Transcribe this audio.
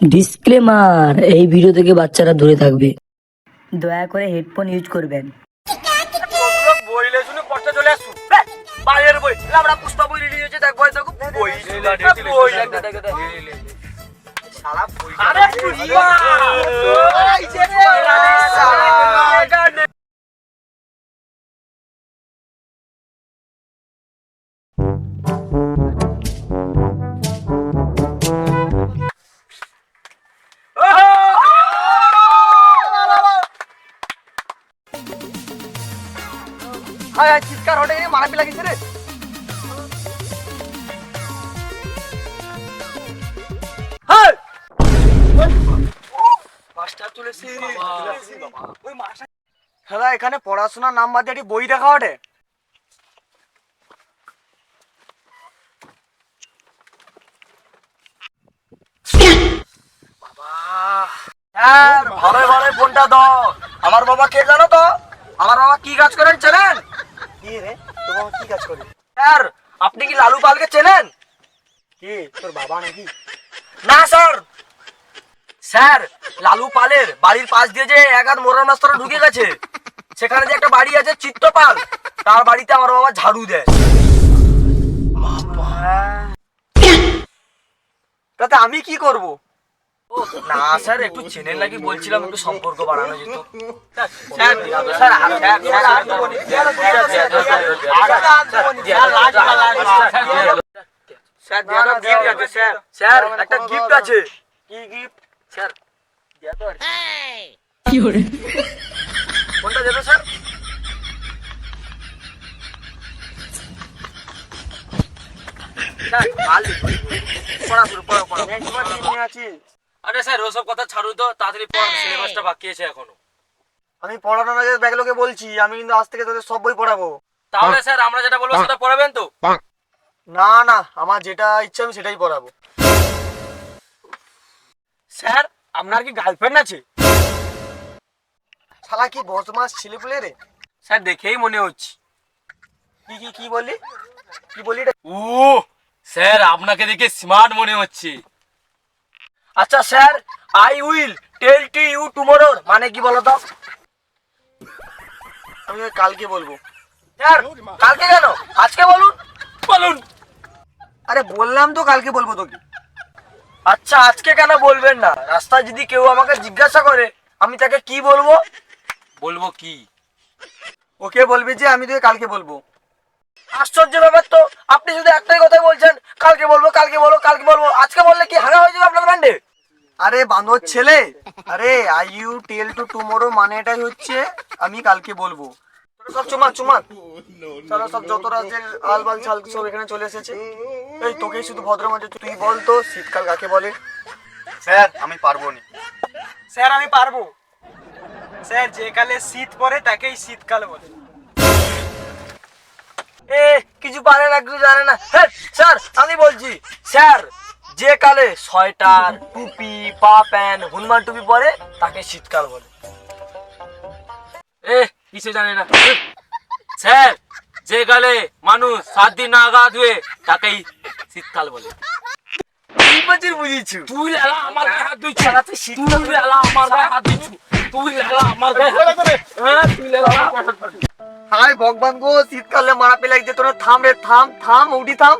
Disclaimer এই video থেকে বাচ্চারা দূরে থাকবে দয়া করে হেডফোন ইউজ করবেন বইলে হায় হায় চিৎকার হটে গিয়ে মারাপি লাগিছে রে। খেলা এখানে পড়াশোনার নাম বাদ একটি বই দেখা ওঠে ভালো ভালো ফোনটা দাও। আমার বাবা কে জানো তো? আমার বাবা কি কাজ করেন চেনেন? কি রে তোর কি কাজ করে? স্যার আপনি কি লালু পালকে চেনেন? কি? তোর বাবা নাকি? না স্যার। স্যার লালু পালের বাড়ির পাশ দিয়ে যে একাধ মোরার মাস্টার ঢুকে গেছে সেখানে যে একটা বাড়ি আছে চিত্তপাল তার বাড়িতে আমার বাবা ঝাড়ু দেয়। তাতে আমি কি করব? না স্যার একটু চেনের লাগি বলছিলাম একটু সম্পর্ক বাড়ানো যেত স্যার আছে একটা গিফট আছে কি গিফট স্যার দিয়া তো কোনটা দেবে স্যার পড়া শুরু পড়া পড়া আরে স্যার ওসব কথা ছাড়ুন তো তাড়াতাড়ি পড়ান সিলেবাসটা বাকি আছে এখনও। আমি পড়ানোর আগে ব্যাগলোকে বলছি আমি কিন্তু আজ থেকে তোদের সব বই পড়াবো। তাহলে স্যার আমরা যেটা বলব সেটা পড়াবেন তো? না না আমার যেটা ইচ্ছা আমি সেটাই পড়াবো। স্যার আপনার কি গার্লফ্রেন্ড আছে? শালা কি বদমাস ছেলে পুলে রে? স্যার দেখেই মনে হচ্ছে। কি কি কি বললি? কি বললি রে? ও স্যার আপনাকে দেখে স্মার্ট মনে হচ্ছে। আচ্ছা sir I will tell to you টুমোরোর মানে কি বলো তো আমি কালকে বলব। স্যার কালকে কেন? আজকে বলুন। বলুন। আরে বললাম তো কালকে বলব তোকে। আচ্ছা আজকে কেন বলবেন না? রাস্তায় যদি কেউ আমাকে জিজ্ঞাসা করে আমি তাকে কি বলব? বলব কি? ওকে বলবি যে আমি তোকে কালকে বলব। আশ্চর্য ব্যাপার তো। আপনি শুধু একটাই কথাই বলছেন কালকে বলব কালকে বলব কালকে বলব আজকে বললে কি হাঙ্গা হয়ে যাবে আপনার ব্যান্ডে? আরে বান্দর ছেলে। আরে I you tell to tomorrow মানে এটাই হচ্ছে আমি কালকে বলব। সব চুমা চুমা চলো সব যতটা যে আলবাল ছাল সব এখানে চলে এসেছে। এই তোকে শুধু ভদ্র মাঝে তুই বল তো শীতকাল কাকে বলে? স্যার আমি পারব না। স্যার আমি পারব। স্যার যে কালে শীত পড়ে তাকেই শীতকাল বলে। এ কিছু পারে না কিছু জানে না। স্যার আমি বলছি স্যার যে কালে সোয়েটার টুপি পা প্যান্ট হনুমান টুপি পরে তাকে শীতকাল বলে। এ কিছু জানে না? স্যার যে কালে মানুষ সাত দিন না গা ধুয়ে তাকেই শীতকাল বলে। বুঝিয়েছু? তুই লেলা আমার গায়ে হাত ধুইছ তুই লেলা আমার গায়ে হাত ধুইছ তুই লেলা আমার গায়ে। হ্যাঁ তুই লেলা হাই ভগবান গো শীতকালে মারা পেলে যে তোরা থাম রে থাম থাম উঠি থাম।